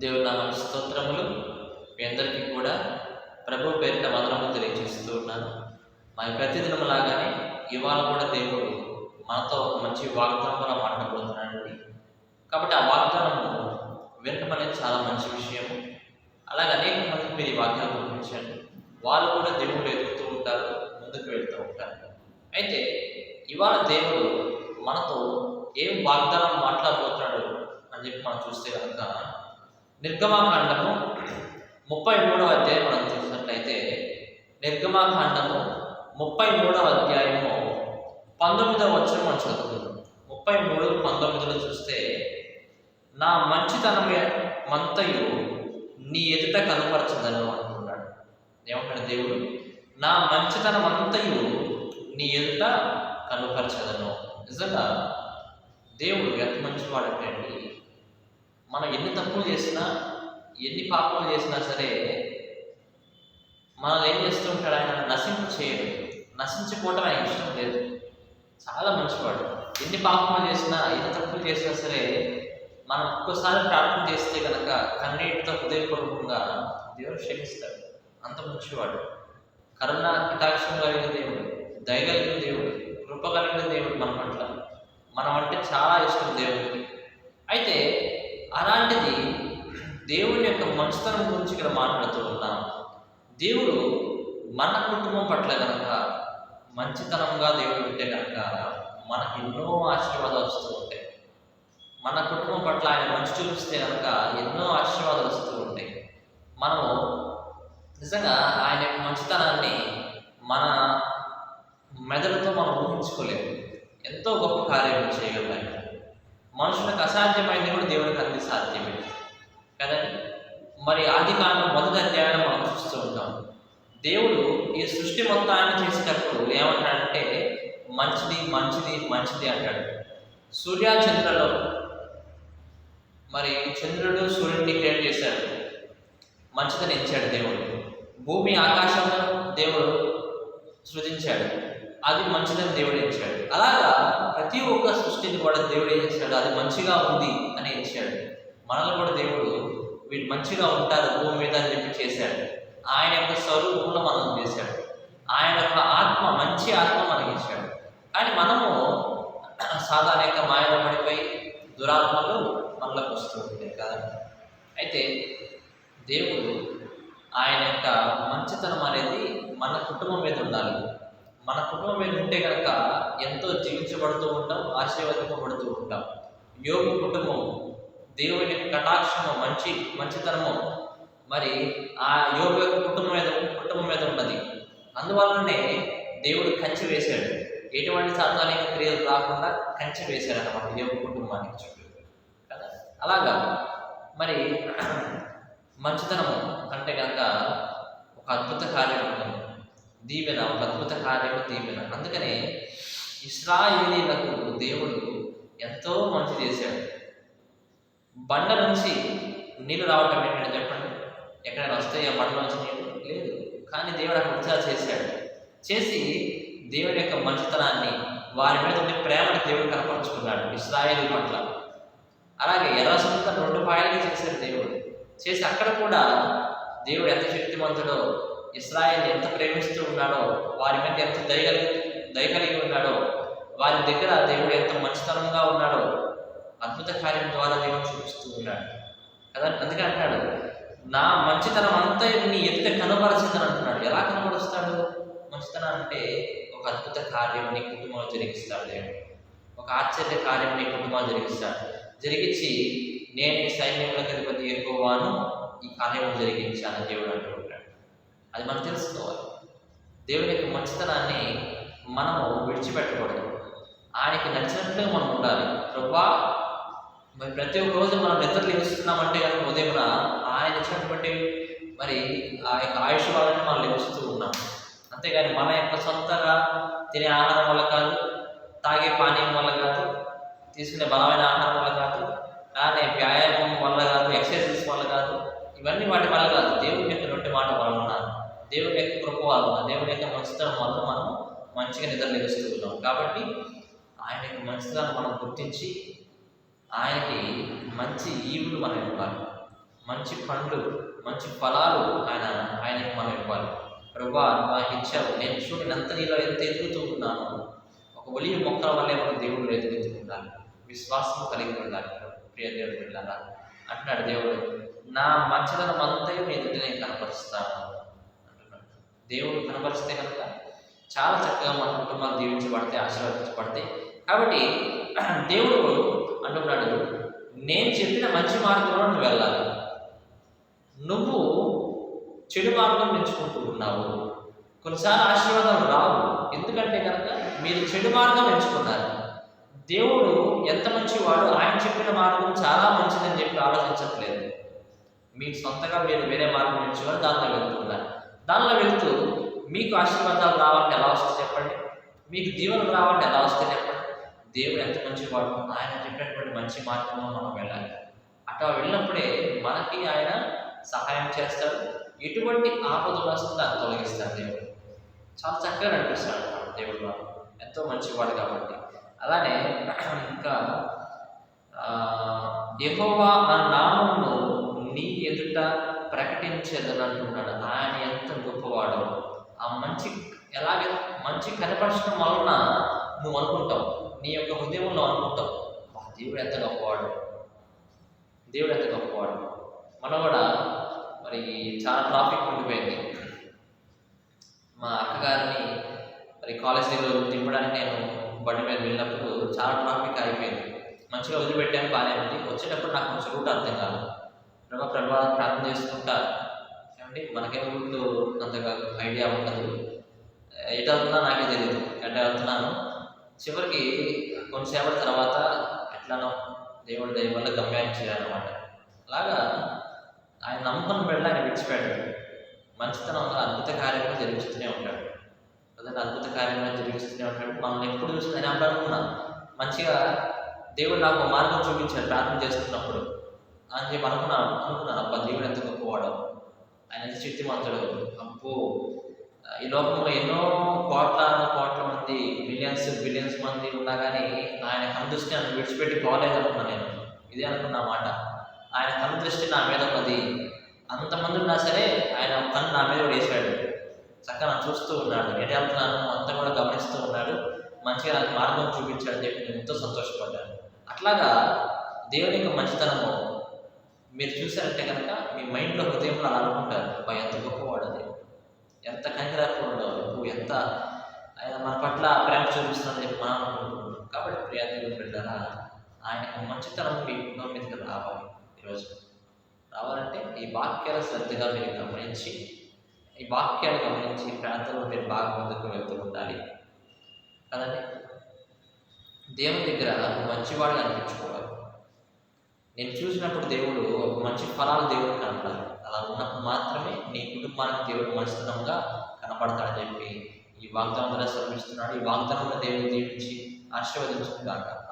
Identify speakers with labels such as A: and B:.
A: దేవుని నామ స్తోత్రములు. మీ అందరికీ కూడా ప్రభు పేరిట వందనము తెలియజేస్తూ ఉన్నాను. మరి ప్రతిదినం లాగానే ఇవాళ కూడా దేవుడు మనతో ఒక మంచి వాగ్దానం కూడా మాట్లాడబోతున్నాడండి. కాబట్టి ఆ వాగ్దానము వినటం అనేది చాలా మంచి విషయం అలాగే అనేక మందికి మీరు ఈ వాక్యాలు పంపించండి వాళ్ళు కూడా దేవుడు ఎదుగుతూ ఉంటారు ముందుకు వెళ్తూ ఉంటారు. అయితే ఇవాళ దేవుడు మనతో ఏం వాగ్దానం మాట్లాడబోతున్నాడు అని చెప్పి మనం చూస్తే కనుక నిర్గమాకాండము ముప్పై మూడవ అధ్యాయం మనం చూసినట్లయితే నిర్గమాకాండము ముప్పై మూడవ అధ్యాయము పంతొమ్మిదవ వచ్చిన మనం చదువుకుందాం. ముప్పై మూడు పంతొమ్మిదిలో చూస్తే నా మంచితనం మంతయు నీ ఎదుట కనపరచదను అంటున్నాడు. ఏమంటాడు దేవుడు? నా మంచితనం అంతయు నీ ఎదుట కనుపరచదను. నిజంగా దేవుడు ఎంత మంచివాడంటే అండి మనం ఎన్ని తప్పులు చేసినా ఎన్ని పాపాలు చేసినా సరే మనల్ని ఏం చేస్తూ ఉంటాడు? ఆయన నశింపు చేయడు. నశించిపోవడం ఆయన ఇష్టం లేదు. చాలా మంచివాడు. ఎన్ని పాపాలు చేసినా ఎన్ని తప్పులు చేసినా సరే మనం ఒక్కోసారి ప్రార్థన చేస్తే కనుక కన్నీటితో హృదయపూర్వకంగా దేవుడు క్షమిస్తాడు. అంత మంచివాడు. కరుణ కటాక్షం కలిగిన దేవుడు. దయగలిగిన దేవుడు. కృప కలిగిన దేవుడు మన పట్ల. మనం అంటే చాలా ఇష్టం దేవుడికి. అయితే అలాంటిది దేవుని యొక్క మంచితనం గురించి ఇక్కడ మాట్లాడుతూ ఉన్నాం. దేవుడు మన కుటుంబం పట్ల కనుక మంచితనంగా దేవుడు ఉంటే కనుక మనకు ఎన్నో ఆశీర్వాదాలు వస్తూ ఉంటాయి. మన కుటుంబం పట్ల ఆయన మంచి చూపిస్తే కనుక ఎన్నో ఆశీర్వాదాలు వస్తూ ఉంటాయి. మనము నిజంగా ఆయన యొక్క మంచితనాన్ని మన మెదడుతో మనం ఊహించుకోలేము. ఎంతో గొప్ప కార్యం చేయగలం ఆయన మనుషులకు అసాధ్యమైనది కూడా దేవునికి అన్ని సాధ్యమే. కదండి? మరి ఆది కాలం మొదటి అధ్యాయంలో మనం చూస్తూ ఉంటాం. దేవుడు ఈ సృష్టి మొత్తాన్ని చేసేటప్పుడు ఏమంటాడంటే మంచిది మంచిది మంచిది అంటాడు. సూర్యాచంద్రలో మరి చంద్రుడు సూర్యుడిని క్రియేట్ చేశాడు. మంచిదని ఇచ్చాడు దేవుడు. భూమి ఆకాశంలో దేవుడు సృజించాడు. అది మంచిదని దేవుడు ఇచ్చాడు అలాగా ప్రతి ఒక్క సృష్టిని కూడా దేవుడు ఏం చేశాడు అది మంచిగా ఉంది అని ఇచ్చాడు మనల్ని కూడా దేవుడు వీళ్ళు మంచిగా ఉంటారు భూమి మీద అని చెప్పి చేశాడు. ఆయన యొక్క స్వరూపంలో మనం చేశాడు. ఆయన యొక్క ఆత్మ మంచి ఆత్మ మనకి ఇచ్చాడు. కానీ మనము సాధారణ యొక్క మాయలో పడిపోయి దురాత్మలు మనలోకి వస్తూ ఉంటాయి కదా. అయితే దేవుడు ఆయన యొక్క మంచితనం అనేది మన కుటుంబం మీద ఉండాలి. మన కుటుంబం మీద ఉంటే కనుక ఎంతో జీవించబడుతూ ఉంటాం ఆశీర్వదింపబడుతూ ఉంటాం. యోగు కుటుంబం దేవుని యొక్క కటాక్షము మంచి మంచితనము. మరి ఆ యోగు యొక్క కుటుంబం మీద కుటుంబం మీద ఉన్నది. అందువల్లనే దేవుడు కంచి వేశాడు. ఎటువంటి సాధారణ క్రియలు రాకుండా కంచి వేశాడు అన్నమాట యోగు కుటుంబానికి చుట్టూ. కదా? అలాగా. మరి మంచితనము అంటే కనుక ఒక అద్భుత కార్యం ఉంటుంది. దీవెన ఒక అద్భుత కార్యము దీవెన. అందుకనే ఇస్రాయేలీలకు దేవుడు ఎంతో మంచి చేశాడు. బండ నుంచి నీళ్ళు రావటం ఏంటంటే చెప్పండి. ఎక్కడైనా వస్తాయి ఆ బండ నుంచి నీళ్ళు లేదు. కానీ దేవుడు అక్కడ ఉత్సాహ చేశాడు. చేసి దేవుడి యొక్క మంచితనాన్ని వారి మీద ఉండే ప్రేమను దేవుడు కనపరుచుకున్నాడు ఇస్రాయేల్ పట్ల. అలాగే ఎర్ర రెండు పాయలకి చేశాడు దేవుడు. చేసి అక్కడ కూడా దేవుడు ఎంత శక్తివంతుడో ఇస్రాయల్ ఎంత ప్రేమిస్తూ ఉన్నాడో వారి మీద ఎంత దయ దయ కలిగి ఉన్నాడో వారి దగ్గర దేవుడు ఎంత మంచితనంగా ఉన్నాడో అద్భుత కార్యం ద్వారా దేవుడు చూపిస్తూ ఉన్నాడు. కదా? అందుకే అంటాడు నా మంచితనం అంతా నీ ఎదుట కనబరచిందని అంటున్నాడు. ఎలా కనబరుస్తాడు? మంచితనం అంటే ఒక అద్భుత కార్యం నీ కుటుంబంలో జరిగిస్తాడు దేవుడు. ఒక ఆశ్చర్య కార్యం నీ కుటుంబాలు జరిగిస్తాడు. జరిగించి నేను ఈ సైన్యములకు అధిపతి ఎక్కువను ఈ కార్యము జరిగించాను దేవుడు అంటాడు అది మనం తెలుసుకోవాలి. దేవుని యొక్క మంచితనాన్ని మనము విడిచిపెట్టకూడదు. ఆయనకి నచ్చినట్లుగా మనం ఉండాలి. ప్రభా మరి ప్రతి ఒక్క రోజు మనం నిద్రలు లేస్తున్నామంటే కనుక ఉదయం ఆయన ఇచ్చినటువంటి మరి ఆ యొక్క ఆయుష్ వాళ్ళని మనం లభిస్తూ ఉన్నాం. అంతేగాని మన యొక్క సొంతగా తినే ఆహారం వల్ల కాదు తాగే పానీయం వల్ల కాదు తీసుకునే బలమైన ఆహారం వల్ల కాదు కానీ వ్యాయామం వల్ల కాదు ఎక్సర్సైజెస్ వల్ల కాదు ఇవన్నీ వాటి వల్ల కాదు. దేవుడి యొక్క నొట్టి మాట వలన దేవుని యొక్క కృప వలన దేవుని యొక్క మంచితనం వలన మనం మంచిగా నిద్ర లభిస్తూ ఉన్నాం కాబట్టి ఆయన యొక్క మంచితనం మనం గుర్తించి ఆయనకి మంచి ఈవులు మనం ఇవ్వాలి. మంచి పండ్లు మంచి ఫలాలు ఆయన ఆయనకి మనం ఇవ్వాలి. ప్రభా నాకు ఇచ్చావు. నేను చూడినంత నీలో ఎంత ఎదుగుతూ ఉన్నాను? ఒక ఒలియ మొక్కల వల్లే మనం దేవుడు ఎదుగుతూ ఉండాలి. విశ్వాసం కలిగి ఉండాలి. ప్రియ దేవుడు వెళ్ళాలా అంటున్నాడు దేవుడు. నా మంచిదనం అంతయు నేను కనపరుస్తాను. దేవుడు కనపరిస్తే కనుక చాలా చక్కగా మన కుటుంబాలు దీవించబడతాయి ఆశీర్వదించబడతాయి. కాబట్టి దేవుడు అంటున్నాడు నేను చెప్పిన మంచి మార్గంలో నువ్వు వెళ్ళాలి. నువ్వు చెడు మార్గం ఎంచుకుంటూ ఉన్నావు. కొన్నిసార్లు ఆశీర్వాదాలు రావు. ఎందుకంటే కనుక మీరు చెడు మార్గం ఎంచుకున్నారు. దేవుడు ఎంత మంచివాడు ఆయన చెప్పిన మార్గం చాలా మంచిదని చెప్పి ఆలోచించట్లేదు. మీకు సొంతగా మీరు వేరే మార్గం ఎంచుకొని దాంతో వెళ్తున్నారు దానిలో వెళ్తూ మీకు ఆశీర్వాదాలు రావాలంటే ఎలా వస్తుంది చెప్పండి? మీకు దీవెనలు రావాలంటే ఎలా వస్తుంది చెప్పండి? దేవుడు ఎంత మంచివాడు ఆయన చెప్పినటువంటి మంచి మార్గంలో మనం వెళ్ళాలి. అట్లా వెళ్ళినప్పుడే మనకి ఆయన సహాయం చేస్తాడు. ఎటువంటి ఆపద వస్తుందో దాన్ని తొలగిస్తాడు దేవుడు. చాలా చక్కగా నడిపిస్తాడు దేవుడు వాడు ఎంతో మంచివాడు కాబట్టి. అలానే ఇంకా యహోవా ఆ నామమును నీ ఎదుట ప్రకటించేదని అంటున్నాడు ఆయన ఎంత గొప్పవాడు. ఆ మంచి ఎలాగే మంచి కనపరచడం వలన నువ్వు అనుకుంటావు. నీ యొక్క హృదయంలో అనుకుంటావు. దేవుడు ఎంత గొప్పవాడు. దేవుడు ఎంత గొప్పవాడు. మనం కూడా మరి చాలా ట్రాఫిక్ ఉండిపోయింది. మా అక్కగారిని మరి కాలేజ్ దగ్గర దింపడానికి నేను బండి మీద వెళ్ళినప్పుడు చాలా ట్రాఫిక్ అయిపోయింది మంచిగా వదిలిపెట్టాను బాగానే ఉంది. వచ్చేటప్పుడు నాకు కొంచెం రూట్ అర్థం కాదు ప్రభా ప్రభా ప్రార్థన చేసుకుంటా. ఏమండి? మనకేం గుర్తు? అంతగా ఐడియా ఉండదు. ఎటు వెళ్తున్నా నాకే తెలియదు ఎటు వెళ్తున్నాను? చివరికి కొంతసేపటి తర్వాత ఎట్లానో దేవుడి దయ వల్ల గమ్యాన్ని చేయాలన్నమాట అలాగా ఆయన నమ్మకం వెళ్ళి ఆయన విడిచిపెట్టాడు. మంచితనంలో అద్భుత కార్యక్రమం జరిగిస్తూనే ఉంటాడు. అదే అద్భుత కార్యక్రమం జరిగిస్తూనే ఉంటాడు. మనం ఎప్పుడు చూసినా నేను అప్పుడు మంచిగా దేవుడు నాకు మార్గం చూపించాడు ప్రార్థన చేస్తున్నప్పుడు. అని చెప్పి అనుకున్నాను. అనుకున్నాను. అబ్బా దేవుడు ఎంత గొప్పవాడు. ఆయన ఎంత శక్తిమంతుడు. అబ్బో. ఈ లోకంలో ఎన్నో కోట్ల కోట్ల మంది మిలియన్స్ బిలియన్స్ మంది ఉన్నా కానీ ఆయన కనుదృష్టి నన్ను విడిచిపెట్టి పోలేదు అనుకున్నాను నేను. ఇదే అనుకున్న మాట. ఆయన కనుదృష్టి నా మీద ఉన్నది. అంతమంది ఉన్నా సరే ఆయన కన్ను నా మీద కూడా వేసాడు చక్కగా నన్ను చూస్తూ ఉన్నాడు. ఎటు వెళ్తున్నాను అంతా కూడా గమనిస్తూ ఉన్నాడు. మంచిగా నాకు మార్గం చూపించాడని చెప్పి నేను ఎంతో సంతోషపడ్డాను. అట్లాగా దేవుని యొక్క మంచితనము మీరు చూసారంటే కనుక మీ మైండ్లో హృదయంలో అలా అనుకుంటారు. అబ్బా ఎంత గొప్పవాడు అది ఎంత కనికరాకుండా నువ్వు ఎంత ఆయన మన పట్ల ప్రేమ చూపిస్తుందని చెప్పి మనం అనుకుంటున్నాం. కాబట్టి ప్రియాదేవి బిడ్డారా ఆయన మంచితనం మీ కుటుంబం మీదకి రావాలి ఈరోజు. రావాలంటే ఈ వాక్యాలు శ్రద్ధగా మీరు గమనించి ఈ వాక్యాలు గమనించి ప్రాంతంలో మీరు బాగా ముందుకు వెళ్తూ ఉండాలి. కదండి? దేవుని దగ్గర మంచివాడు అనిపించుకోవాలి. నేను చూసినప్పుడు దేవుడు ఒక మంచి ఫలాలు దేవుడు కనపడాలి. అలా ఉన్నప్పుడు మాత్రమే నీ కుటుంబానికి దేవుడు మంచితనంగా కనపడతాడని చెప్పి ఈ వాగ్దానం ద్వారా శ్రమిస్తున్నాడు ఈ వాగ్దానంలో దేవుడు దీవించి ఆశీర్వదించుకుంటాడు.